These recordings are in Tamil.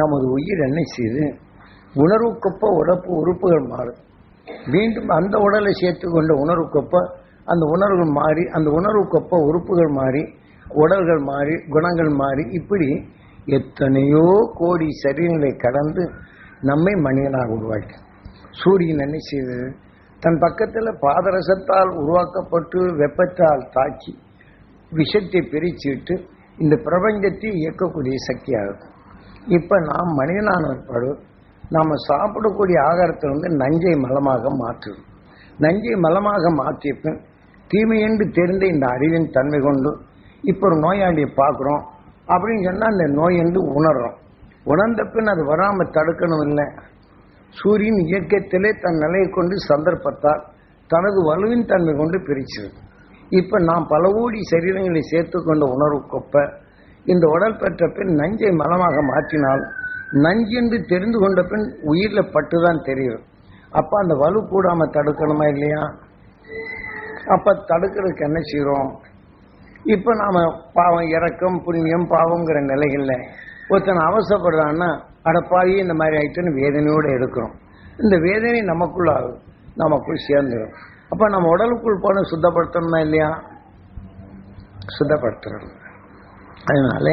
நமது உயிர் என்ன செய்து உணர்வுக்கொப்ப உறப்பு உறுப்புகள் மாறும். மீண்டும் அந்த உடலை சேர்த்து கொண்ட உணர்வுக்கொப்ப அந்த உணர்வுகள் மாறி அந்த உணர்வுக்கொப்ப உறுப்புகள் மாறி உடல்கள் மாறி குணங்கள் மாறி இப்படி எத்தனையோ கோடி சரீரங்களை கடந்து நம்மை மனிதனாக உருவாக்கி. சூரியன் என்ன செய்தது தன் பக்கத்தில் பாதரசத்தால் உருவாக்கப்பட்டு வெப்பத்தால் தாக்கி விஷத்தை பிரிச்சுட்டு இந்த பிரபஞ்சத்தை இயக்கக்கூடிய சக்தியாகும் இப்போ நாம் மனிதனான பிற்பாடு நாம் சாப்பிடக்கூடிய ஆகாரத்தை வந்து நஞ்சை மலமாக மாற்றுவோம் நஞ்சை மலமாக மாற்றிய பின் தீமையென்று தெரிந்த இந்த அறிவின் தன்மை கொண்டு இப்போ ஒரு நோயாளியை பார்க்குறோம். அப்படின்னு சொன்னால் அந்த நோய் என்று உணர்றோம். உணர்ந்த பின் அது வராமல் தடுக்கணும் இல்லை. சூரியன் இயக்கத்திலே தன் நிலையை கொண்டு சந்தர்ப்பத்தால் தனது வலுவின் தன்மை கொண்டு பிரிச்சது இப்போ நாம் பல கோடி சரீரங்களை சேர்த்து கொண்ட உணர்வுக்கொப்ப இந்த உடல் பெற்ற பின் நஞ்சை மலமாக மாற்றினால் நஞ்சு என்று தெரிந்து கொண்ட பின் உயிரில் பட்டுதான் தெரியும். அப்ப அந்த வலு கூடாம தடுக்கணுமா இல்லையா? அப்ப தடுக்கிறதுக்கு என்ன செய்யறோம் இப்ப நாம பாவம் இறக்கம் புண்ணியம் பாவங்கிற நிலைகள்ல ஒருத்தன் அவசரப்படுறான்னா அடப்பாவி இந்த மாதிரி ஆயிடுச்சுன்னு வேதனையோடு எடுக்கிறோம். இந்த வேதனை நமக்குள்ளாகும் நமக்குள் சேர்ந்துடும் அப்ப நம்ம உடலுக்குள் போன சுத்தப்படுத்தணுமா இல்லையா? சுத்தப்படுத்துறோம் அதனால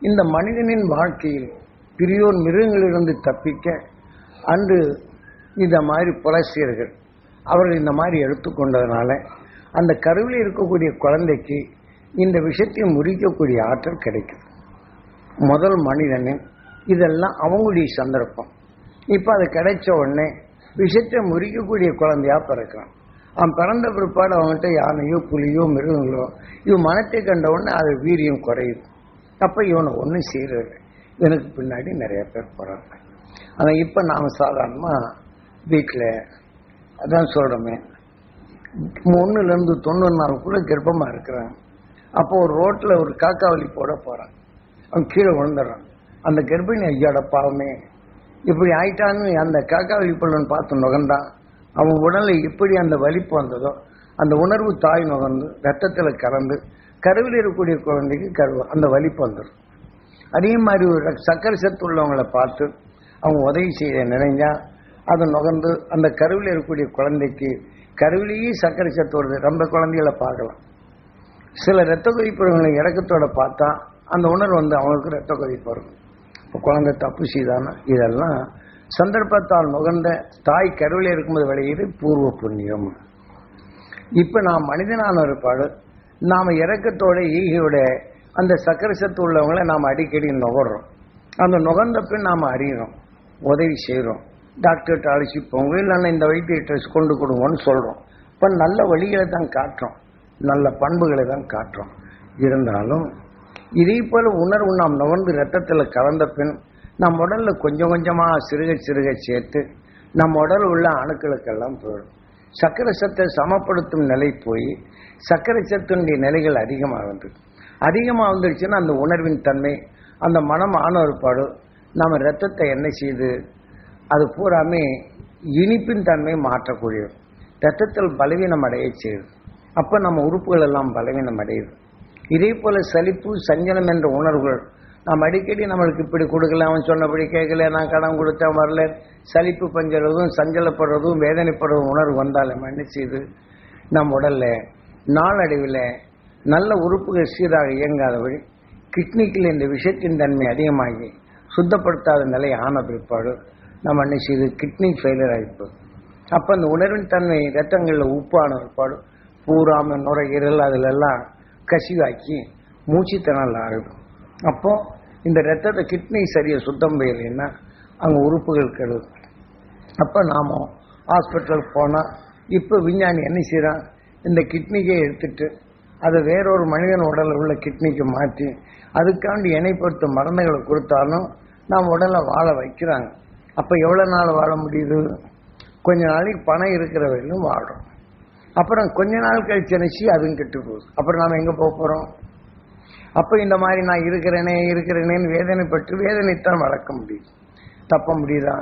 இந்த மனிதனின் வாழ்க்கையில் பெரியோர் மிருகங்களிலிருந்து தப்பிக்க அன்று இந்த மாதிரி புலசியர்கள் அவர்கள் இந்த மாதிரி எடுத்துக்கொண்டதுனால அந்த கருவில் இருக்கக்கூடிய குழந்தைக்கு இந்த விஷயத்தை முறிக்கக்கூடிய ஆற்றல் கிடைக்குது. முதல் மனிதனின் இதெல்லாம் அவங்களுடைய சந்தர்ப்பம். இப்போ அது கிடைச்ச உடனே விஷத்தை முறிக்கக்கூடிய குழந்தையா பிறக்கிறான். அவன் பிறந்த பிற்பாடு அவன்கிட்ட யானையோ புலியோ மிருகங்களோ இவன் மனத்தை கண்ட உடனே அது வீரியம் குறையுது அப்போ இவனை ஒன்றும் செய்கிறது இவனுக்கு பின்னாடி நிறைய பேர் போகிறாங்க ஆனால் இப்போ நாம் சாதாரணமாக வீட்டில் அதான் சொல்கிறோமே ஒன்றுலேருந்து தொண்ணூறு நாள் கூட கர்ப்பமாக இருக்கிறான் அப்போ ஒரு ரோட்டில் ஒரு காக்காவலி போட போகிறான் அவன் கீழே விழுந்துடுறான் அந்த கர்ப்பிணி ஐயாட பாவமே. இப்படி ஆயிட்டான்னு அந்த காக்காவலி பிள்ளைன்னு பார்த்து நுகர்ந்தான் அவன் உடல்ல எப்படி அந்த வலிப்பு வந்ததோ அந்த உணர்வு தாய் நுகர்ந்து ரத்தத்தில் கலந்து கருவில் இருக்கக்கூடிய குழந்தைக்கு கரு அந்த வலிப்பு வந்துடும் அதே மாதிரி ஒரு சக்கரை சத்து உள்ளவங்களை பார்த்து அவங்க உதவி செய்ய நினைஞ்சா அதை நுகர்ந்து அந்த கருவில் இருக்கக்கூடிய குழந்தைக்கு கருவிலேயே சர்க்கரை சத்து வருது. ரொம்ப குழந்தைகளை பார்க்கலாம். சில ரத்த கொதிப்புகளை இறக்கத்தோட பார்த்தா அந்த உணர்வு வந்து அவங்களுக்கு ரத்த கொதிப்பு வரும். இப்போ குழந்தை தப்பு செய்தானா? இதெல்லாம் சந்தர்ப்பத்தால் நுகர்ந்த தாய் கருவில் இருக்கும்போது விளையுது பூர்வ புண்ணியம். இப்போ நாம் மனிதனான ஒருபாடு நாம் இறக்கத்தோட ஈகையோட அந்த சக்கரை சத்து உள்ளவங்களை நாம் அடிக்கடி நுகர்றோம். அந்த நுகர்ந்த பின் நாம் அறிகிறோம் உதவி செய்கிறோம் டாக்டர்கிட்ட அழைச்சி போங்க இல்லைன்னா இந்த வைத்திய கொண்டு கொடுங்கன்னு சொல்கிறோம் இப்போ நல்ல வழிகளை தான் காட்டுறோம் நல்ல பண்புகளை தான் காட்டுறோம். இருந்தாலும் இதே போல உணர்வு நாம் நுகர்ந்து ரத்தத்தில் கலந்த பின் நம் உடல்ல கொஞ்சம் கொஞ்சமாக சிறுக சிறுக சேர்த்து நம் உடல் உள்ள அணுக்களுக்கெல்லாம் போயிடும். சக்கரை சத்தை சமப்படுத்தும் நிலை போய் சக்கரை சத்தினுடைய நிலைகள் அதிகமாகுது அதிகமாக வந்துருச்சுன்னா அந்த உணர்வின் தன்மை அந்த மனம் ஆன நம்ம ரத்தத்தை என்ன செய்யுது? அது பூராமே இனிப்பின் தன்மை மாற்றக்கூடியது. ரத்தத்தில் பலவீனம் அடைய செய்யுது. அப்போ நம்ம உறுப்புகள் எல்லாம் பலவீனம் அடையுது. இதே போல சலிப்பு சஞ்சலம் என்ற உணர்வுகள் நாம் அடிக்கடி நம்மளுக்கு இப்படி கொடுக்கல அவன் சொன்னபடி கேட்கல நான் கடன் கொடுத்தேன் வரல. சலிப்பு பஞ்சறதும் சஞ்சலப்படுறதும் வேதனைப்படுறதும் உணர்வு வந்தால் நம்ம என்ன செய்யுது நம் உடல்ல நாளடைவில் நல்ல உறுப்புகள் சீராக இயங்காதபடி கிட்னிக்கில் இந்த விஷத்தின் தன்மை அதிகமாகி சுத்தப்படுத்தாத நிலை ஆன பிற்பாடு நம்ம என்ன செய்யுது கிட்னி ஃபெயிலியர் ஆகிப்போம் அப்போ அந்த உணர்வின் தன்மை ரத்தங்களில் உப்பான பிற்பாடு பூராம நுரையீரல் அதிலெல்லாம் கசிவாக்கி மூச்சுத்திணறல் ஆகிடும். அப்போ இந்த ரத்தத்தை கிட்னி சரியாக சுத்தம் செய்யலைன்னா அங்கே உறுப்புகள் கெடுது. அப்போ நாம ஹாஸ்பிட்டல் போனால் இப்போ விஞ்ஞானி என்ன செய்கிறான் இந்த கிட்னிக்கே எடுத்துட்டு அதை வேறொரு மனிதன் உடலில் உள்ள கிட்னிக்கு மாற்றி அதுக்காண்டி இணைப்படுத்தும் மருந்துகளை கொடுத்தாலும் நாம் உடலை வாழ வைக்கிறாங்க. அப்போ எவ்வளோ நாள் வாழ முடியுது? கொஞ்ச நாளைக்கு பணம் இருக்கிற வரையிலும் வாழும். அப்புறம் கொஞ்ச நாள் கழிச்சு நினச்சி அதுவும் கெட்டு போகுது. அப்புறம் நாம் எங்கே போக போகிறோம் அப்போ இந்த மாதிரி நான் இருக்கிறேனே இருக்கிறேனேன்னு வேதனைப்பட்டு வேதனைத்தான் வளர்க்க முடியுது. தப்ப முடியுதா?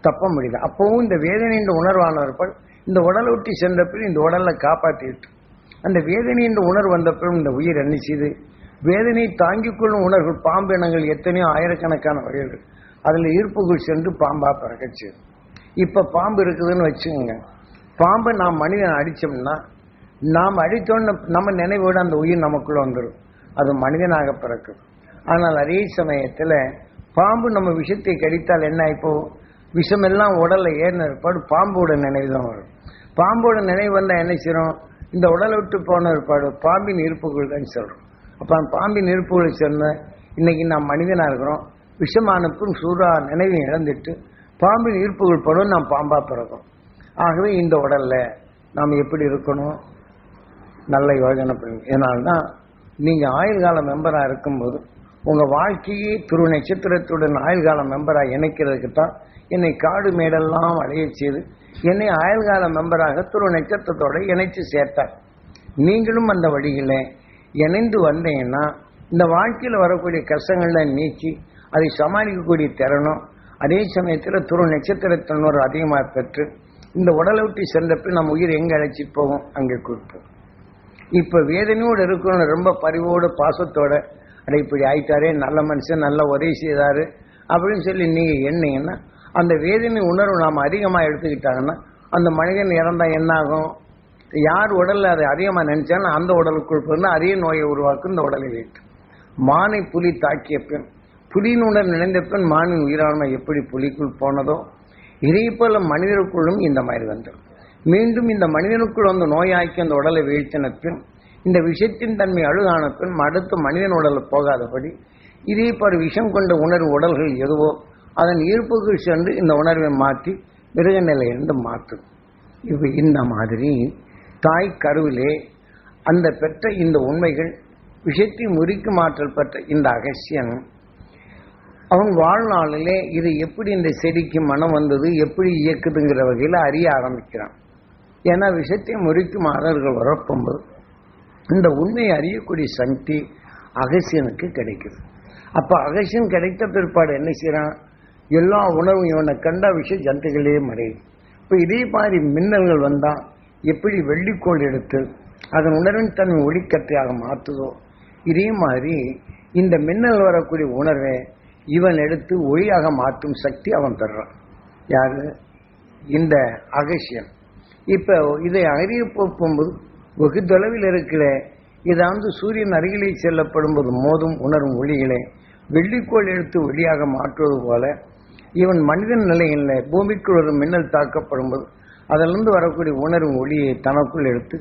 தப்ப முடியுது? அப்பவும் இந்த வேதனையின் உணர்வானவர்கள் இந்த உடலை விட்டு சென்ற பின் இந்த உடலை காப்பாற்றிட்டு அந்த வேதனையின் உணர்வு வந்த இந்த உயிர் என்ன வேதனையை வேதனை தாங்கிக் கொள்ளும் உணர்வு பாம்பு இனங்கள் எத்தனையோ ஆயிரக்கணக்கான வகைகள். அதில் ஈர்ப்புக்குள் சென்று பாம்பா பிறக்கச்சு. இப்போ பாம்பு இருக்குதுன்னு வச்சுக்கோங்க. பாம்பை நாம் மனிதன் அடித்தோம்னா நாம் அடித்தோன்னு நம்ம நினைவோடு அந்த உயிர் நமக்குள்ளே வந்துடும் அது மனிதனாக பிறக்கும். ஆனால் அதே சமயத்தில் பாம்பு நம்ம விஷத்தை கடித்தால் என்ன இப்போ விஷமெல்லாம் உடல்ல ஏறின ஏற்பாடு பாம்போட நினைவு தான் வரும். பாம்போட நினைவு வந்தால் என்ன செய்யறோம்? இந்த உடலை விட்டு போன ஏற்பாடு பாம்பின் இருப்புகள் தான் சொல்கிறோம் அப்போ அந்த பாம்பின் இருப்புகளை சொன்ன இன்னைக்கு நாம் மனிதனாக இருக்கிறோம். விஷமானுக்கும் சூறா நினைவையும் இழந்துட்டு பாம்பின் ஈர்ப்புகள் படும் நாம் பாம்பா பிறக்கும். ஆகவே இந்த உடல்ல நாம் எப்படி இருக்கணும்? நல்ல யோஜனை பண்ணுங்க இதனால்தான் நீங்க ஆயுள் கால மெம்பரா இருக்கும்போது உங்க வாழ்க்கையே துரு நட்சத்திரத்துடன் ஆயுள் கால மெம்பரா இணைக்கிறதுக்கு தான் என்னை காடு மேடெல்லாம் அடைய செய்து என்னை ஆயுள் கால மெம்பராக துரு நட்சத்திரத்தோட இணைச்சு சேர்த்தார். நீங்களும் அந்த வழியில இணைந்து வந்தீங்கன்னா இந்த வாழ்க்கையில் வரக்கூடிய கஷ்டங்களை நீக்கி அதை சமாளிக்கக்கூடிய திறனும் அதே சமயத்தில் துரு நட்சத்திரத்தினர் அதிகமாக பெற்று இந்த உடலை விட்டு சென்ற பின் நம்ம உயிர் எங்கே அழைச்சிட்டு போவோம்? அங்கே கொடுப்போம் இப்ப வேதனையோடு இருக்கணும் ரொம்ப பரிவோடு பாசத்தோட அட இப்படி ஆயிட்டாரே நல்ல மனுஷன் நல்ல உதவி செய்தாரு அப்படின்னு சொல்லி நீங்க எண்ணீங்கன்னா அந்த வேதனை உணர்வு நாம் அதிகமாக எடுத்துக்கிட்டாங்கன்னா அந்த மனிதன் இறந்தா என்ன ஆகும் யார் உடல்ல அதை அதிகமாக நினைச்சாலும் அந்த உடலுக்குள் பிறந்து அரிய நோயை உருவாக்கும் இந்த உடலில் வைக்கும் மானை புலி தாக்கிய பின் புலியினுடன் நினைந்த பின் மானின் உயிராண்மை எப்படி புலிக்குள் போனதோ இதே போல மனிதருக்குள்ளும் இந்த மாதிரி வந்துடும் மீண்டும் இந்த மனிதனுக்குள் வந்து நோயாக்கி அந்த உடலை வீழ்த்தின பின் இந்த விஷத்தின் தன்மை அழுகான பின் அடுத்த மனிதன் உடல்ல போகாதபடி இதே போல விஷம் கொண்ட உணர்வு உடல்கள் எதுவோ அதன் ஈர்ப்புக்கு சென்று இந்த உணர்வை மாற்றி மிருக நிலையிலிருந்து மாற்றும். இப்போ இந்த மாதிரி தாய் கருவிலே அந்த பெற்ற இந்த உண்மைகள் விஷத்தை முறிக்கு மாற்றல் பெற்ற இந்த அகசியன் அவன் வாழ்நாளிலே இது எப்படி இந்த செடிக்கு மனம் வந்தது எப்படி இயக்குதுங்கிற வகையில் அறிய ஆரம்பிக்கிறான். ஏன்னா விஷத்தை முறிக்கும் மாதர்கள் வரப்போகும்போது இந்த உண்மையை அறியக்கூடிய சக்தி அகசியனுக்கு கிடைக்குது. அப்போ அகசியன் கிடைத்த பிற்பாடு என்ன செய்யறான் எல்லா உணவும் இவனை கண்ட விஷ ஜந்துகளையே மறையும். இப்போ இதே மாதிரி மின்னல்கள் வந்தால் எப்படி வெள்ளிக்கோள் எடுத்து அதன் உணர்வின் தன்மை ஒளிக்கற்றையாக மாற்றுதோ இதே மாதிரி இந்த மின்னல் வரக்கூடிய உணர்வை இவன் எடுத்து ஒளியாக மாற்றும் சக்தி அவன் பெறான். யாரு? இந்த அகசியன். இப்ப இதை அறிய போகும்போது வெகு தொலைவில் இருக்கிற இதை வந்து சூரியன் அருகிலே செல்லப்படும் போது மோதும் உணரும் ஒளிகளை வெள்ளிக்கோள் எடுத்து ஒளியாக மாற்றுவது போல இவன் மனிதன் நிலையில் பூமிக்குள் ஒரு மின்னல் தாக்கப்படும் போது அதிலிருந்து வரக்கூடிய உணரும் ஒளியை தனக்குள் எடுத்து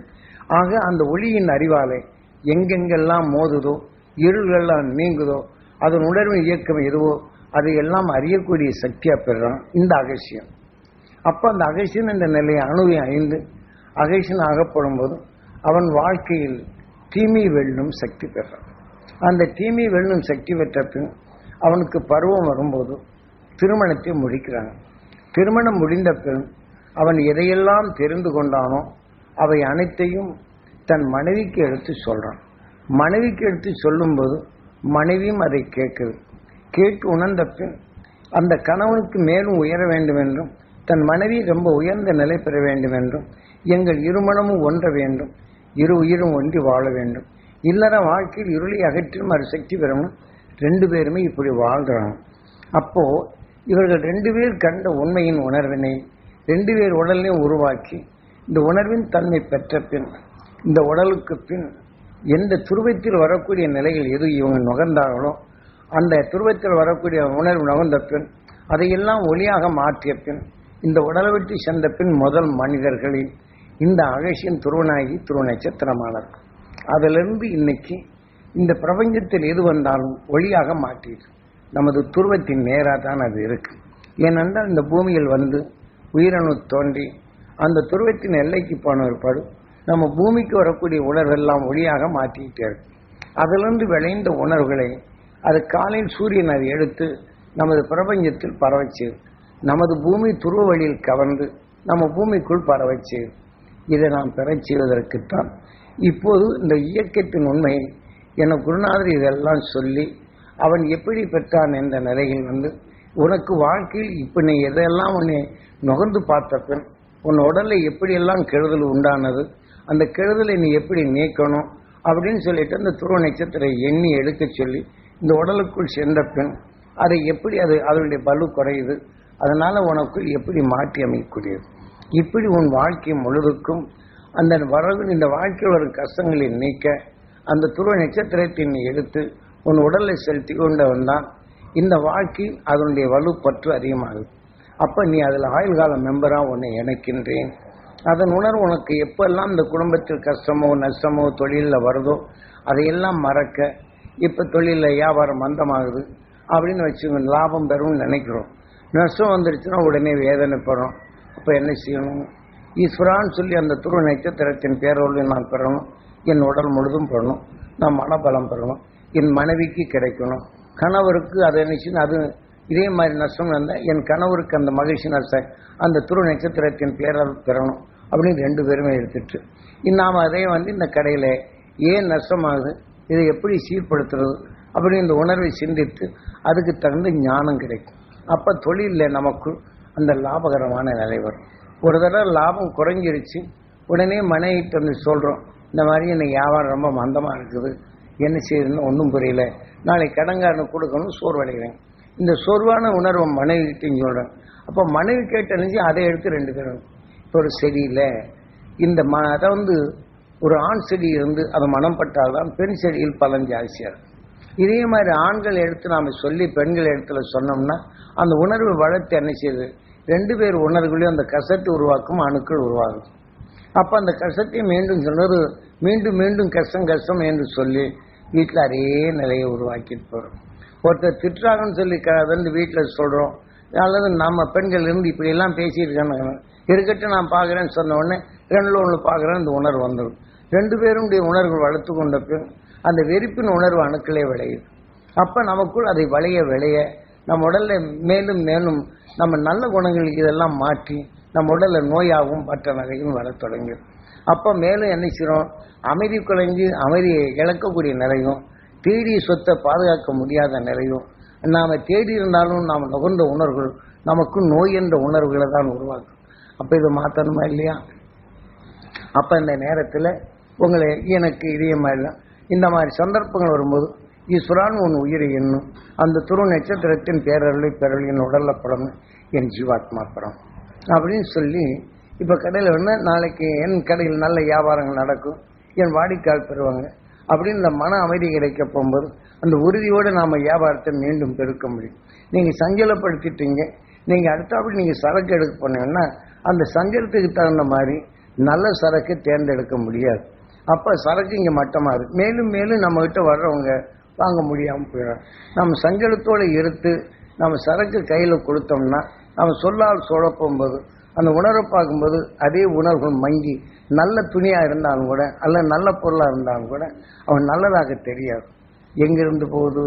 ஆக அந்த ஒளியின் அறிவாலே எங்கெங்கெல்லாம் மோதுதோ இருள்கள்லாம் நீங்குதோ அதன் உணர்வின் இயக்கம் எதுவோ அதையெல்லாம் அறியக்கூடிய சக்தியாக பெறுறான் இந்த அகசியம். அப்போ அந்த அகசியன் என்ற நிலையை அணுவை ஐந்து அகைஷன் ஆகப்படும் போது அவன் வாழ்க்கையில் தீமை வெல்லும் சக்தி பெறான். அந்த தீமை வெல்லும் சக்தி பெற்ற பின் அவனுக்கு பருவம் வரும்போது திருமணத்தை முடிக்கிறாங்க. திருமணம் முடிந்த பின் அவன் எதையெல்லாம் தெரிந்து கொண்டானோ அவை அனைத்தையும் தன் மனைவிக்கு எடுத்து சொல்கிறான் மனைவிக்கு எடுத்து சொல்லும்போது மனைவியும் அதை கேட்குது. கேட்டு உணர்ந்த பின் அந்த கணவனுக்கு மேலும் உயர வேண்டும் என்றும் தன் மனைவி ரொம்ப உயர்ந்த நிலை பெற வேண்டும் என்றும் எங்கள் இருமணமும் ஒன்ற வேண்டும் இரு உயிரும் ஒன்றி வாழ வேண்டும். இல்லற வாழ்க்கையில் இருளை அகற்றும் அது சக்தி பெறணும் ரெண்டு பேருமே இப்படி வாழ்றாங்க. அப்போ இவர்கள் ரெண்டு பேர் கண்ட உண்மையின் உணர்வினை ரெண்டு பேர் உடலையும் உருவாக்கி இந்த உணர்வின் தன்மை பெற்ற பின் இந்த உடலுக்கு பின் எந்த துருவத்தில் வரக்கூடிய நிலையில் எது இவங்க நுகர்ந்தார்களோ அந்த துருவத்தில் வரக்கூடிய உணர்வு நுகர்ந்த பின் அதையெல்லாம் ஒளியாக மாற்றிய பின் இந்த உடலை விட்டு சென்ற பின் முதல் மனிதர்களில் இந்த அகசியன் துருவனாகி துருவ நட்சத்திரமானார் அதிலிருந்து இன்னைக்கு இந்த பிரபஞ்சத்தில் எது வந்தாலும் ஒளியாக மாற்றியது நமது துருவத்தின் நேராக தான் அது இருக்கு. ஏனென்றால் இந்த பூமியில் வந்து உயிரணு தோன்றி அந்த துருவத்தின் எல்லைக்கு போன ஒருபாடு நம்ம பூமிக்கு வரக்கூடிய உணர்வெல்லாம் ஒளியாக மாற்றிக்கிட்டே இருக்கு. அதிலிருந்து விளைந்த உணர்வுகளை அது காலையில் சூரியன் அதை எடுத்து நமது பிரபஞ்சத்தில் பரவச்சு நமது பூமி துருவ வழியில் கவர்ந்து நம்ம பூமிக்குள் பரவச்சு இதை நாம் பெறச் செய்வதற்குத்தான். இப்போது இந்த இயக்கத்தின் உண்மையை என குருநாதர் இதெல்லாம் சொல்லி அவன் எப்படி பெற்றான் என்ற நிலையில் வந்து உனக்கு வாழ்க்கையில் இப்போ நீ எதையெல்லாம் உன்னை நுகர்ந்து பார்த்தப்பன் உன் உடல்ல எப்படியெல்லாம் கெடுதல் உண்டானது அந்த கெடுதலை நீ எப்படி நீக்கணும் அப்படின்னு சொல்லிட்டு அந்த துருவ நட்சத்திர எண்ணி எடுக்க சொல்லி இந்த உடலுக்குள் சென்ற பின் அதை எப்படி அது அதனுடைய பலு குறையுது அதனால உனக்கு எப்படி மாற்றி அமைக்கக்கூடியது இப்படி உன் வாழ்க்கை முழுதுக்கும் அந்த வரவு இந்த வாழ்க்கையில் வரும் கஷ்டங்களை நீக்க அந்த துருவ நட்சத்திரத்தை நீ எடுத்து உன் உடலை செலுத்தி கொண்டவன் தான். இந்த வாழ்க்கை அதனுடைய வலு பற்று அதிகமாகுது. அப்ப நீ அதில் ஆயுள் கால மெம்பரா உன்னை இணைக்கின்றேன். அதன் உணர்வு உனக்கு எப்பெல்லாம் இந்த குடும்பத்தில் கஷ்டமோ நஷ்டமோ தொழிலில் வருதோ அதையெல்லாம் மறக்க இப்போ தொழிலில் வியாபாரம் மந்தமாகுது அப்படின்னு வச்சு லாபம் பெறும்னு நினைக்கிறோம். நஷ்டம் வந்துருச்சுன்னா உடனே வேதனைப்படுறோம் அப்போ என்ன செய்யணும்? ஈஸ்வரான்னு சொல்லி அந்த துருவ நட்சத்திரத்தின் பேரோடு நான் பெறணும். என் உடல் முழுதும் பெறணும். நான் மனபலம் பெறணும். என் மனைவிக்கு கிடைக்கணும். கணவருக்கு அதை நினைச்சுன்னு அது இதே மாதிரி நஷ்டம் வந்தால் என் கணவருக்கு அந்த மகிழ்ச்சி நஷ்டம் அந்த துருவ நட்சத்திரத்தின் பேரால் பெறணும் அப்படின்னு ரெண்டு பேருமே எடுத்துட்டு. நாம் அதே வந்து இந்த கடையில் ஏன் நஷ்டமாகுது? இதை எப்படி சீர்படுத்துறது? அப்படின்னு இந்த உணர்வை சிந்தித்து அதுக்கு தகுந்த ஞானம் கிடைக்கும். அப்போ தொழிலில் நமக்கு அந்த லாபகரமான நிலை வரும். ஒரு தடவை லாபம் குறைஞ்சிருச்சு. உடனே மனைவிட்டு வந்து சொல்கிறோம் இந்த மாதிரி எனக்கு வியாபாரம் ரொம்ப மந்தமாக இருக்குது. என்ன செய்யணும்னு ஒன்றும் புரியல. நாளைக்கு கடங்காரனுக்கு கொடுக்கணும்னு சோர்வடைகிறேன். இந்த சோர்வான உணர்வை மனைவிட்டையும் சொல்கிறேன் அப்போ மனைவி கேட்டணிஞ்சு அதை எடுத்து ரெண்டு பேரும் இப்போ ஒரு செடியில் இந்த ம அதை வந்து ஒரு ஆண் செடி இருந்து அதை மனம் பட்டால்தான் பெண் செடியில் பலன் ஜாஸ்தியாக இருக்கும். இதே மாதிரி ஆண்கள் எடுத்து நாம் சொல்லி பெண்கள் இடத்துல சொன்னோம்னா அந்த உணர்வு வளர்த்து என்ன செய்யுது? ரெண்டு பேர் உணர்வுகளையும் அந்த கசட்டு உருவாக்கும் அணுக்கள் உருவாகும். அப்போ அந்த கசத்தை மீண்டும் சொன்னது மீண்டும் மீண்டும் கஷ்டம் கஷ்டம் என்று சொல்லி வீட்டில் அதே நிலையை உருவாக்கிட்டு போகிறோம் ஒருத்தர் திட்டுறாங்கன்னு சொல்லி க வந்து வீட்டில் சொல்கிறோம் அல்லது நம்ம பெண்கள் இருந்து இப்படி எல்லாம் பேசியிருக்காங்க இருக்கட்டும் நான் பார்க்குறேன்னு சொன்ன உடனே ரெண்டில் ஒன்று பார்க்குறேன் இந்த உணர்வு வந்துடும். ரெண்டு பேருடைய உணர்வு வளர்த்து கொண்ட பின் அந்த வெறுப்பின் உணர்வு அணுக்களே விளையுது அப்போ நமக்குள் அதை விளைய விளைய நம்ம உடல்ல மேலும் மேலும் நம்ம நல்ல குணங்கள் இதெல்லாம் மாற்றி நம்ம உடல்ல நோயாகவும் மற்ற நகையும் வர தொடங்கும். அப்போ மேலும் என்ன செய்யறோம்? அமைதி குறைஞ்சு அமைதியை இழக்கக்கூடிய நிலையும் தேடிய சொத்தை பாதுகாக்க முடியாத நிலையும் நாம் தேடி இருந்தாலும் நாம் நுகர்ந்த உணர்வுகள் நமக்கு நோய் என்ற உணர்வுகளை தான் உருவாக்கும். அப்போ இதை மாற்றணுமா இல்லையா? அப்போ இந்த நேரத்தில் உங்களை எனக்கு இதே மாதிரிலாம் இந்த மாதிரி சந்தர்ப்பங்கள் வரும்போது ஈஸ்வரான் உன் உயிரை எண்ணும். அந்த துரு நட்சத்திரத்தின் பேரருளை பெறல் என் உடல்ல படம். என் ஜீவாத்மா படம். அப்படின்னு சொல்லி இப்போ கடையில் வந்து நாளைக்கு என் கடையில் நல்ல வியாபாரங்கள் நடக்கும். என் வாடிக்கையால் பெறுவாங்க. அப்படின்னு இந்த மன அமைதி கிடைக்க போகும்போது அந்த உறுதியோடு நாம் வியாபாரத்தை மீண்டும் பெருக்க முடியும். நீங்கள் சஞ்சலப்படுத்திட்டீங்க. நீங்கள் அடுத்தபடி நீங்கள் சரக்கு எடுக்க போனீங்கன்னா அந்த சஞ்சலத்துக்கு தகுந்த மாதிரி நல்ல சரக்கு தேர்ந்தெடுக்க முடியாது. அப்போ சரக்கு இங்கே மட்டமாக இருக்கு மேலும் மேலும் நம்மகிட்ட வர்றவங்க வாங்க முடியாமல் போயிடும் நம்ம சஞ்சலத்தோடு எடுத்து நம்ம சரக்கு கையில் கொடுத்தோம்னா நம்ம சொல்லால் சுழப்பும்போது அந்த உணர்வை பார்க்கும்போது அதே உணர்வுகள் மங்கி நல்ல துணியாக இருந்தாலும் கூட அல்ல நல்ல பொருளாக இருந்தாலும் கூட அவன் நல்லதாக தெரியாது. எங்கிருந்து போகுது?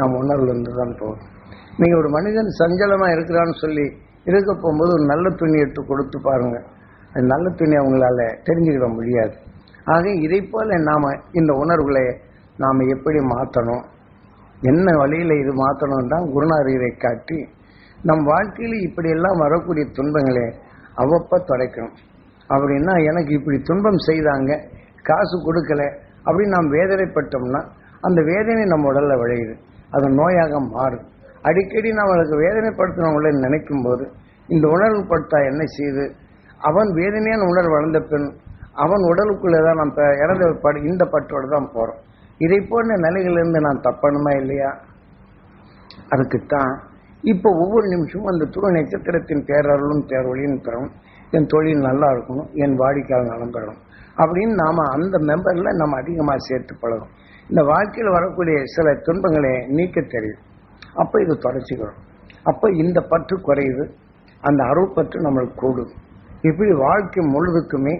நம்ம உணர்வுலேருந்து தான் போகும் நீங்கள் ஒரு மனிதன் சஞ்சலமாக இருக்கிறான்னு சொல்லி இருக்க போகும்போது ஒரு நல்ல துணி எடுத்து கொடுத்து பாருங்க. அது நல்ல துணி அவங்களால தெரிஞ்சுக்கிட முடியாது. ஆக இதை போல நாம் இந்த உணர்வுகளை நாம் எப்படி மாற்றணும் என்ன வழியில் இது மாற்றணும் தான் குருநாதர் இதை காட்டி நம் வாழ்க்கையில் இப்படியெல்லாம் வரக்கூடிய துன்பங்களை அவ்வப்போ தொலைக்கணும் அப்படின்னா எனக்கு இப்படி துன்பம் செய்தாங்க காசு கொடுக்கல அப்படின்னு நாம் வேதனைப்பட்டோம்னா அந்த வேதனை நம்ம உடல்ல விளையுது. அது நோயாக மாறும். அடிக்கடி நம்மளுக்கு வேதனைப்படுத்தினவங்களை நினைக்கும் போது இந்த உணர்வு படுத்தா என்ன செய்யுது அவன் வேதனையான உணர்வு வளர்ந்த பின் அவன் உடலுக்குள்ளே தான் நம்ம இறந்த படு இந்த பற்றோடு தான் போகிறோம் இதை போன்ற நிலையிலேருந்து நான் தப்பணுமா இல்லையா? அதுக்குத்தான் இப்போ ஒவ்வொரு நிமிஷமும் அந்த துணை நட்சத்திரத்தின் பேரருளும் பேரொழியும் பெறணும் என் தொழில் நல்லா இருக்கணும் என் வாடிக்கையாளர் நலம் பெறணும் அப்படின்னு நாம் அந்த மெம்பரில் நம்ம அதிகமாக சேர்த்து பழகும் இந்த வாழ்க்கையில் வரக்கூடிய சில துன்பங்களை நீக்க தெரியும். அப்போ இது தொடச்சிக்கிறோம் அப்போ இந்த பற்று குறையுது. அந்த அருள் பற்று நம்மளுக்கு கூடும். இப்படி வாழ்க்கை முழுதுக்குமே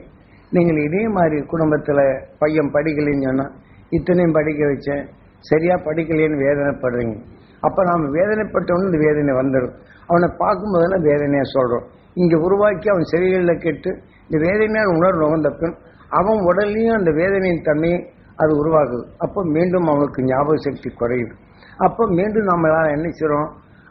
நீங்கள் இதே மாதிரி குடும்பத்தில் பையன் படிக்கலைன்னு சொன்னால் இத்தனையும் படிக்க வச்சேன். சரியாக படிக்கலையேன்னு வேதனைப்படுறீங்க. அப்போ நாம் வேதனைப்பட்டவனு இந்த வேதனை வந்துடும் அவனை பார்க்கும்போதெல்லாம் வேதனையாக சொல்கிறோம் இங்கே உருவாக்கி அவன் செவிகளில் கெட்டு இந்த வேதனையான உணர்வு நுகர்ந்த பின் அவன் உடல்லையும் அந்த வேதனையின் தன்மையை அது உருவாகுது அப்போ மீண்டும் அவனுக்கு ஞாபக சக்தி குறையுது. அப்போ மீண்டும் நம்ம என்ன செய்கிறோம்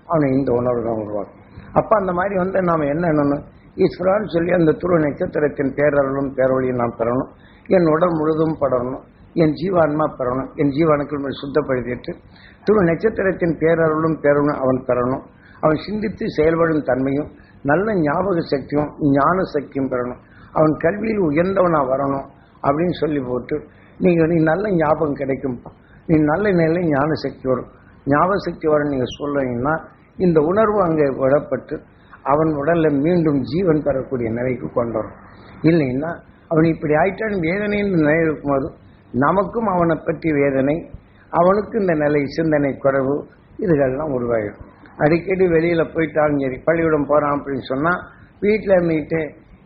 அவனை இந்த உணர்வு தான் உருவாக்கும். அப்போ அந்த மாதிரி வந்து நாம் என்ன ஈஸ்வரான்னு சொல்லி அந்த துருவ நட்சத்திரத்தின் பேரருளும் பேரொழியும் நான் பெறணும். என் உடல் முழுதும் படரணும். என் ஜீவான்மா பெறணும். என் ஜீவானுக்கள் சுத்தப்படுத்திட்டு துரு நட்சத்திரத்தின் பேரருளும் பேரணும் அவன் பெறணும். அவன் சிந்தித்து செயல்படும் தன்மையும் நல்ல ஞாபக சக்தியும் ஞான சக்தியும் பெறணும். அவன் கல்வியில் உயர்ந்தவனா வரணும் அப்படின்னு சொல்லி போட்டு நீங்கள் நீ நல்ல ஞாபகம் கிடைக்கும் நீ நல்ல நிலை ஞான சக்தி வரும் ஞாபக சக்தி வரும் நீங்கள் சொல்லுவீங்கன்னா இந்த உணர்வு அங்கே விடப்பட்டு அவன் உடல்ல மீண்டும் ஜீவன் பெறக்கூடிய நிலைக்கு கொண்டு வரும் இல்லைன்னா அவன் இப்படி ஆயிட்டான் வேதனைன்னு நிலை இருக்கும்போது நமக்கும் அவனை பற்றி வேதனை அவனுக்கு இந்த நிலை சிந்தனை குறைவு இதுகள்லாம் உருவாயிடும். அடிக்கடி வெளியில் போயிட்டாலும் சரி பள்ளியிடம் போகிறான் அப்படின்னு சொன்னால் வீட்டில் இருந்துக்கிட்டு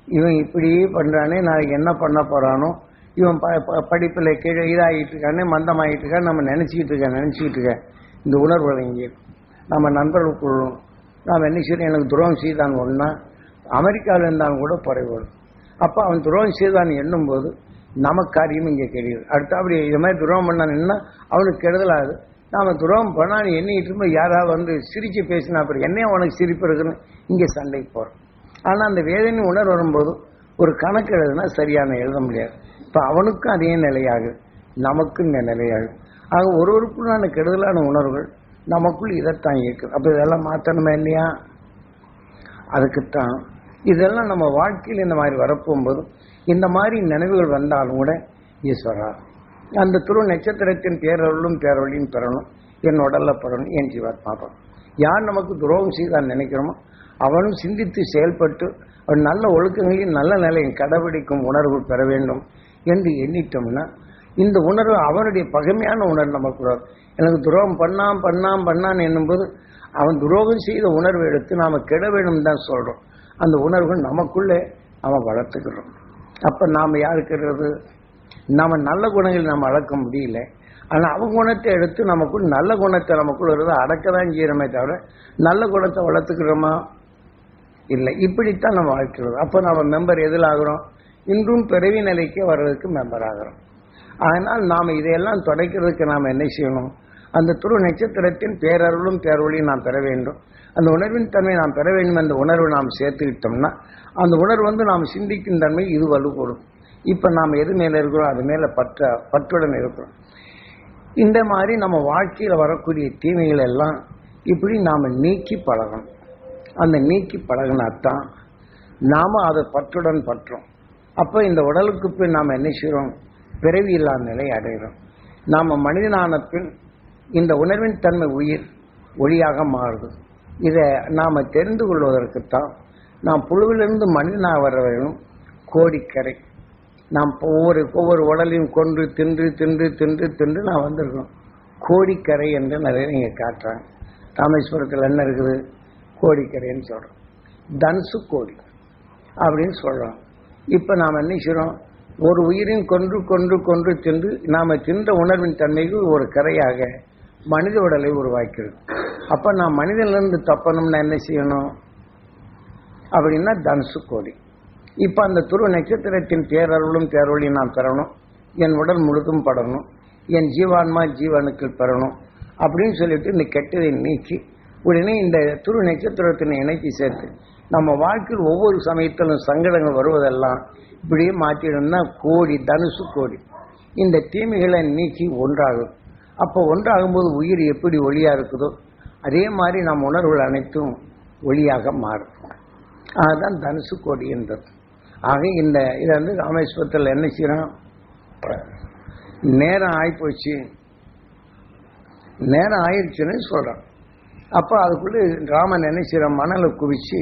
இவன் இப்படியே பண்ணுறானே நாளைக்கு என்ன பண்ண போகிறானோ இவன் ப ப- கீழே இதாகிட்டு இருக்கானே மந்தமாகிட்டு இருக்கான்னு நம்ம நினச்சிக்கிட்டு இருக்கேன் நினச்சிக்கிட்டு இருக்கேன். இந்த உணர்வுகள் இங்கே நம்ம நண்பர்களுக்குள்ளும் நாம் என்ன செய்யணும்? எனக்கு துரோகம் செய்தான் ஒன்றா அமெரிக்காவில் இருந்தாலும் கூட பறவை அப்போ அவன் துரோகம் செய்தான் எண்ணும்போது நமக்கு காரியம் இங்கே கிடையாது அடுத்து அப்படி இது மாதிரி துரோகம் பண்ணான்னா அவனுக்கு கெடுதலாகுது. நாம துரோகம் பண்ணான்னு எண்ணிட்டு இருக்கும்போது யாராவது வந்து சிரித்து பேசினா அப்புறம் என்னைய உனக்கு சிரிப்பு இருக்குன்னு? இங்கே சண்டைக்கு போகிறோம் ஆனால் அந்த வேதனை உணர்வு வரும்போது ஒரு கணக்கு எழுதுனா சரியான எழுத முடியாது. இப்போ அவனுக்கும் அதே நிலையாகுது. நமக்கும் இந்த நிலையாகுது. ஆக ஒருவருக்குள்ளான கெடுதலான உணர்வுகள் நமக்குள் இதைத்தான் இயக்குது. அப்போ இதெல்லாம் மாற்றணுமே இல்லையா? அதுக்குத்தான். இதெல்லாம் நம்ம வாழ்க்கையில் இந்த மாதிரி வரப்போகும்போது இந்த மாதிரி நினைவுகள் வந்தாலும் கூட ஈஸ்வரா அந்த துரு நட்சத்திரத்தின் பேரருளும் பேரொழியும் பெறணும் என் உடல்ல பெறணும் என் ஜீவாத்மாபம் யார் நமக்கு துரோகம் செய்தான் நினைக்கிறோமோ அவனும் சிந்தித்து செயல்பட்டு அவன் நல்ல ஒழுக்கங்களையும் நல்ல நிலையும் கடைபிடிக்கும் உணர்வு பெற வேண்டும் என்று எண்ணிட்டோம்னா இந்த உணர்வு அவனுடைய பகைமையான உணர்வு நமக்கு கூடாது எனக்கு துரோகம் பண்ணாம் பண்ணாம் பண்ணான் என்னும்போது அவன் துரோகம் செய்த உணர்வு எடுத்து நாம் கெட வேணும் தான் சொல்கிறோம் அந்த உணர்வுகள் நமக்குள்ளே அவன் வளர்த்துக்கிறோம். அப்போ நாம் யாருக்கிறது நாம் நல்ல குணங்கள் நாம் அளக்க முடியல. ஆனால் அவன் குணத்தை எடுத்து நமக்குள் நல்ல குணத்தை நமக்குள்ள இருந்தது அடக்க தான் செய்யணுமே தவிர நல்ல குணத்தை வளர்த்துக்கிறோமா? இல்லை. இப்படித்தான் நம்ம வாழ்க்கிறது அப்போ நம்ம மெம்பர் எதில் ஆகிறோம் இன்றும் பிறவி நிலைக்கு வர்றதுக்கு மெம்பர் ஆகிறோம். அதனால் நாம் இதையெல்லாம் தொடக்கிறதுக்கு நாம் என்ன செய்யணும்? அந்த துரு நட்சத்திரத்தின் பேரருளும் பேரொழியும் நாம் பெற வேண்டும். அந்த உணர்வின் தன்மை நாம் பெற வேண்டும் அந்த உணர்வை நாம் சேர்த்துக்கிட்டோம்னா அந்த உணர்வு வந்து நாம் சிந்திக்கும் தன்மை இது வலுப்படும் இப்போ நாம் எது மேலே இருக்கிறோம்? அது மேலே பற்ற பற்றுடன் இருக்கிறோம். இந்த மாதிரி நம்ம வாழ்க்கையில் வரக்கூடிய தீமைகள் எல்லாம் இப்படி நாம் நீக்கி பழகணும். அந்த நீக்கி பழகினாத்தான் நாம் அதை பற்றுடன் பற்றோம். அப்போ இந்த உடலுக்கு போய் நாம் என்ன செய்கிறோம் பிறவி இல்லாத நிலை அடைகிறோம். நாம் மனிதனான பின் இந்த உணர்வின் தன்மை உயிர் ஒளியாக மாறுது. இதை நாம் தெரிந்து கொள்வதற்குத்தான் நாம் புழுவிலிருந்து மனிதனாக வர கோடிக்கரை. நாம் ஒவ்வொரு ஒவ்வொரு உடலையும் கொன்று தின்று தின்று தின்று தின்று நான் வந்திருக்கோம் கோடிக்கரை என்று நிறைய நீங்கள் காட்டுறாங்க. ராமேஸ்வரத்தில் என்ன இருக்குது? கோடிக்கரைன்னு சொல்கிறோம் தனுசு கோடி அப்படின்னு சொல்கிறோம் இப்போ நாம் என்ன செய்கிறோம் ஒரு உயிரின் கொன்று கொன்று கொன்று தின்று நாம தின்ற உணர்வின் தன்மைக்கு ஒரு கரையாக மனித உடலை உருவாக்கிறது. அப்ப நான் மனிதனிலிருந்து தப்பணும்னா என்ன செய்யணும்? அப்படின்னா தனுசு கோடி இப்ப அந்த துருவ நட்சத்திரத்தின் பேரருளும் பேரொழியும் நான் பெறணும். என் உடல் முழுதும் படணும். என் ஜீவான்மா ஜீவனுக்கு பெறணும். அப்படின்னு சொல்லிட்டு இந்த கெட்டதை நீக்கி உடனே இந்த துரு நட்சத்திரத்தினை இணைச்சி சேர்த்து நம்ம வாழ்க்கையில் ஒவ்வொரு சமயத்திலும் சங்கடங்கள் வருவதெல்லாம் இப்படியே மாற்றிடணும்னா கோடி தனுசு கோடி. இந்த தீமைகளை நீக்கி ஒன்றாகும். அப்போ ஒன்றாகும்போது உயிர் எப்படி ஒளியாக இருக்குதோ அதே மாதிரி நம் உணர்வுகள் அனைத்தும் ஒளியாக மாறும். அதுதான் தனுசு கோடி என்றது. ஆக இந்த இதை வந்து ராமேஸ்வரத்தில் என்ன செய்யணும் நேரம் ஆகிப்போச்சு நேரம் ஆயிடுச்சுன்னு சொல்கிறான் அப்போ அதுக்குள்ளே ராமன் என்ன செய்கிறான் மணலை குவிச்சு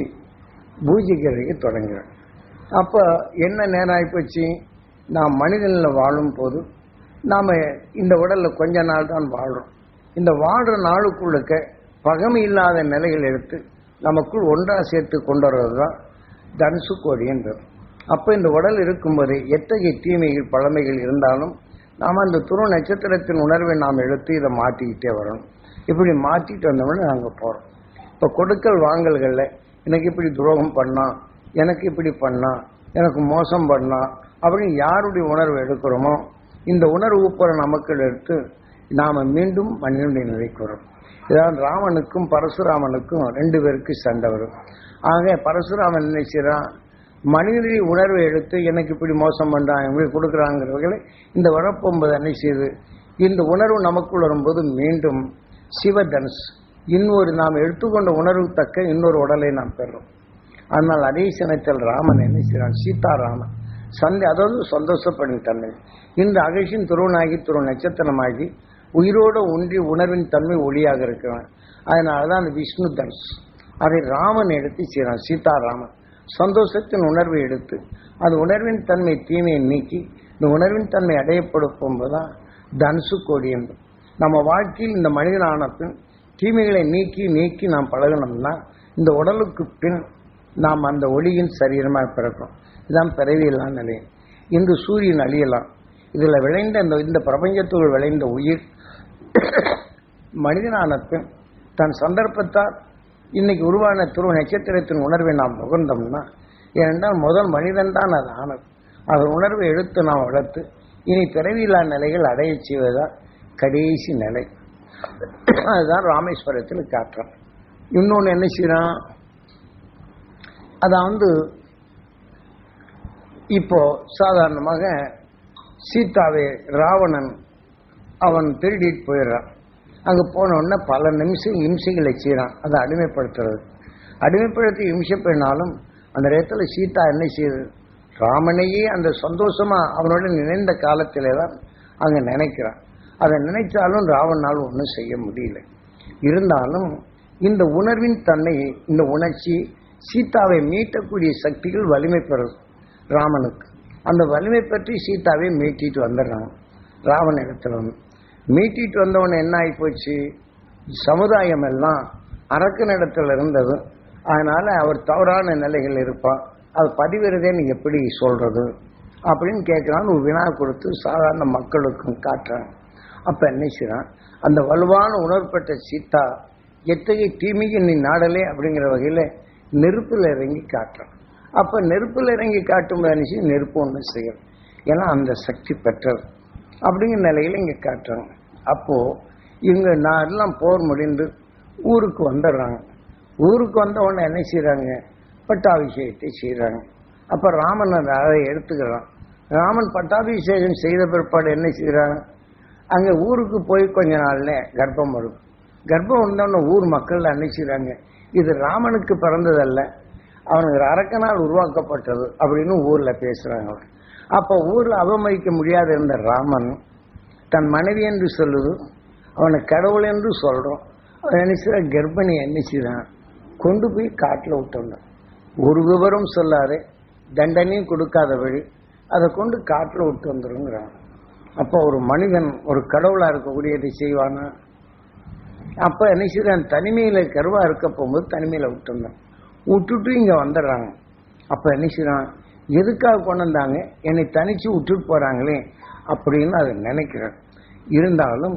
பூஜிக்கிறதுக்கு தொடங்குறான் அப்போ என்ன நேரம் ஆகிப்போச்சு நாம் மனிதனில் வாழும் போது நாம் இந்த உடலில் கொஞ்ச நாள் தான் வாழ்கிறோம் இந்த வாழ்கிற நாளுக்குள்ளுக்க பகமை இல்லாத நிலைகள் எடுத்து நமக்குள் ஒன்றாக சேர்த்து கொண்டு வர்றது தான் தனுசு கோடின்றது அப்போ இந்த உடல் இருக்கும்போது எத்தகைய தீமைகள் பழமைகள் இருந்தாலும் நாம் அந்த துரு நட்சத்திரத்தின் உணர்வை நாம் எடுத்து இதை மாற்றிக்கிட்டே வரணும். இப்படி மாற்றிட்டு வந்தோம்னா நாங்கள் போகிறோம் இப்போ கொடுக்கல் வாங்கல்களில் எனக்கு இப்படி துரோகம் பண்ணா எனக்கு இப்படி பண்ணா எனக்கு மோசம் பண்ணா அப்படின்னு யாருடைய உணர்வு எடுக்கிறோமோ இந்த உணர்வு உப்புற நமக்கு எடுத்து நாம் மீண்டும் மனிதனுடைய நிலைக்கு வரும் இதான் ராமனுக்கும் பரசுராமனுக்கும் ரெண்டு பேருக்கு சண்டை வரும். ஆக பரசுராமன் என்ன செய்கிறான் மனிதனுடைய உணர்வை எடுத்து எனக்கு இப்படி மோசம் பண்ணுறான் இப்படி கொடுக்குறாங்கிறவர்களை இந்த வரப்பொம்பது என்ன செய்யுது இந்த உணர்வு நமக்குள் வரும்போது மீண்டும் சிவதனுஷ் இன்னொரு நாம் எடுத்துக்கொண்ட உணர்வு தக்க இன்னொரு உடலை நாம் பெறுறோம் ஆனால் அதே சமயத்தில் ராமன் என்ன செய்கிறான்? சீதாராமன். சந்தை அதாவது சந்தோஷப்படும் தன்மை இந்த அகசின் துருவனாகி துருவ நட்சத்திரமாகி உயிரோடு ஒன்றி உணர்வின் தன்மை ஒளியாக இருக்கிறான். அதனால தான் அந்த விஷ்ணு தனுஷ். அதை ராமன் எடுத்து செய்கிறான் சீதாராமன். சந்தோஷத்தின் உணர்வை எடுத்து அது உணர்வின் தன்மை தீமையை நீக்கி இந்த உணர்வின் தன்மை அடையப்படும் போதுதான் தனுசு கோடி என்று நம்ம வாழ்க்கையில் இந்த மனிதனான பின் தீமைகளை நீக்கி நீக்கி நாம் பழகணும்னா இந்த உடலுக்கு பின் நாம் அந்த ஒளியின் சரீரமாக பிறக்கும். இதுதான் பிறவியெல்லாம் நிலையம் இன்று சூரியன் அழியலாம். இதில் விளைந்த இந்த இந்த பிரபஞ்சத்துக்குள் விளைந்த உயிர் மனிதனான பின் தன் சந்தர்ப்பத்தால் இன்னைக்கு உருவான துருவ நட்சத்திரத்தின் உணர்வை நாம் புகழ்ந்தோம்னா ஏனென்றால் முதல் மனிதன் தான் அது ஆனது. அதன் உணர்வை எடுத்து நாம் வளர்த்து இனி பிறவியில்லா நிலைகள் அடைய செய்வதுதான் கடைசி நிலை. அதுதான் ராமேஸ்வரத்தில் காட்டுறான் இன்னொன்று என்ன செய்யறான் அதான் வந்து இப்போ சாதாரணமாக சீதாவை ராவணன் அவன் திருடிட்டு போயிடுறான். அங்கே போன பல நிமிஷம் இம்சைகளை செய்கிறான் அதை அடிமைப்படுத்துறது. அடிமைப்படுத்தி இம்சைப்பினாலும் அந்த நேரத்தில் சீதா என்ன செய்யுது? ராமனையே அந்த சந்தோஷமா அவனோட நினைந்த காலத்திலே தான் அங்கே நினைக்கிறான். அதை நினைச்சாலும் ராவனால் ஒன்றும் செய்ய முடியல. இருந்தாலும் இந்த உணர்வின் தன்மை இந்த உணர்ச்சி சீதாவை மீட்டக்கூடிய சக்திகள் வலிமை பெறும் ராமனுக்கு. அந்த வலிமை பற்றி சீதாவை மீட்டிட்டு வந்துடுறான் ராவன் இடத்துல மீட்டிட்டு வந்தவன் என்ன ஆகி போச்சு சமுதாயம் எல்லாம் அரக்கனிடத்தில் இருந்தது. அதனால அவர் தவறான நிலைகள் இருப்பான் அது பதிவிறதேன்னு எப்படி சொல்றது? அப்படின்னு கேட்குறான்னு ஒரு வினா கொடுத்து சாதாரண மக்களுக்கும் காட்டுறாங்க அப்ப என்ன செய்றான் அந்த வலுவான உணர்பட்ட சீதா எத்தகைய தீமைக்கு நீ நாடலே அப்படிங்கிற வகையில நெருப்புல இறங்கி காட்டுறான். அப்ப நெருப்புல இறங்கி காட்டும் நினைச்சு நெருப்பு ஒன்று செய்யும். ஏன்னா அந்த சக்தி பெற்றது. அப்படிங்கிற நிலையில இங்க காட்டுறாங்க. அப்போ இவங்க நான் எல்லாம் போர் முடிந்து ஊருக்கு வந்துடுறாங்க. ஊருக்கு வந்த உடனே என்ன செய்யறாங்க பட்டாபிஷேகத்தை செய்யறாங்க அப்ப ராமன் அதை எடுத்துக்கிறான். ராமன் பட்டாபிஷேகம் செய்த பிற்பாடு என்ன செய்யறாங்க அங்கே ஊருக்கு போய் கொஞ்ச நாள்ல கர்ப்பம் வரும். கர்ப்பம் வந்தோடனே ஊர் மக்கள் அன்னைச்சுறாங்க இது ராமனுக்கு பிறந்ததல்ல அவனுக்கு அரக்கனால் உருவாக்கப்பட்டது அப்படின்னு ஊர்ல பேசுறாங்க அப்போ ஊர்ல அவமதிக்க முடியாத இருந்த ராமன் தன் மனைவி என்று சொல்லுது அவனை கடவுள் என்று சொல்றோம். அவன் என்ன கர்ப்பிணி என்ன கொண்டு போய் காட்டில் விட்டுறான் ஒரு விவரம் சொல்லாது தண்டனையும் கொடுக்காத வழி அதை கொண்டு காட்டில் விட்டு வந்துருங்கிறான். அப்போ ஒரு மனிதன் ஒரு கடவுளாக இருக்கக்கூடியதை செய்வானா? அப்போ என்ன செய்யறான் கருவாக இருக்க போகும்போது தனிமையில் விட்டுருந்தான் விட்டுட்டு இங்கே வந்துடுறாங்க. அப்போ என்ன செய்யறான் எதுக்காக கொண்டு வந்தாங்க என்னை தனிச்சு விட்டுட்டு போகிறாங்களே அப்படின்னு அதை நினைக்கிறேன். இருந்தாலும்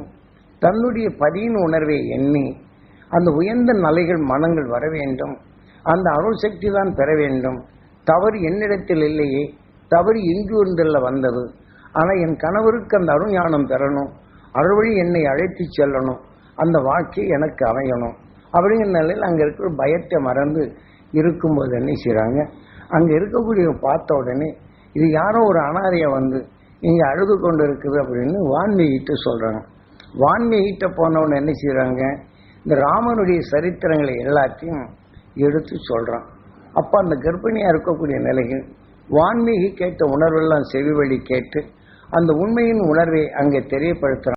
தன்னுடைய பதியின் உணர்வை எண்ணி அந்த உயர்ந்த நிலைகள் மனங்கள் வர வேண்டும். அந்த அருள் சக்தி தான் பெற வேண்டும். தவறு என்னிடத்தில் இல்லையே. தவறு எங்கு வந்தது. ஆனா என் கணவருக்கு அந்த அருஞானம் பெறணும். அறுவழி என்னை அழைத்து செல்லணும். அந்த வாழ்க்கை எனக்கு அமையணும். அப்படிங்கிற நிலையில் அங்க இருக்கிற பயத்தை மறந்து இருக்கும்போது என்ன செய்கிறாங்க அங்க இருக்கக்கூடிய பார்த்த உடனே இது யாரோ ஒரு அனாதைய வந்து இங்க அழுது கொண்டு இருக்குது அப்படின்னு வான்மீகிட்ட சொல்றாங்க. வான்மீகிட்ட போனவன என்ன செய்கிறாங்க இந்த ராமனுடைய சரித்திரங்களை எல்லாத்தையும் எடுத்து சொல்றான். அப்ப அந்த கர்ப்பிணியா இருக்கக்கூடிய நிலையில் வான்மீகி கேட்ட உணர்வெல்லாம் செவி வழி கேட்டு அந்த உண்மையின் உணர்வை அங்கே தெரியப்படுத்துறான்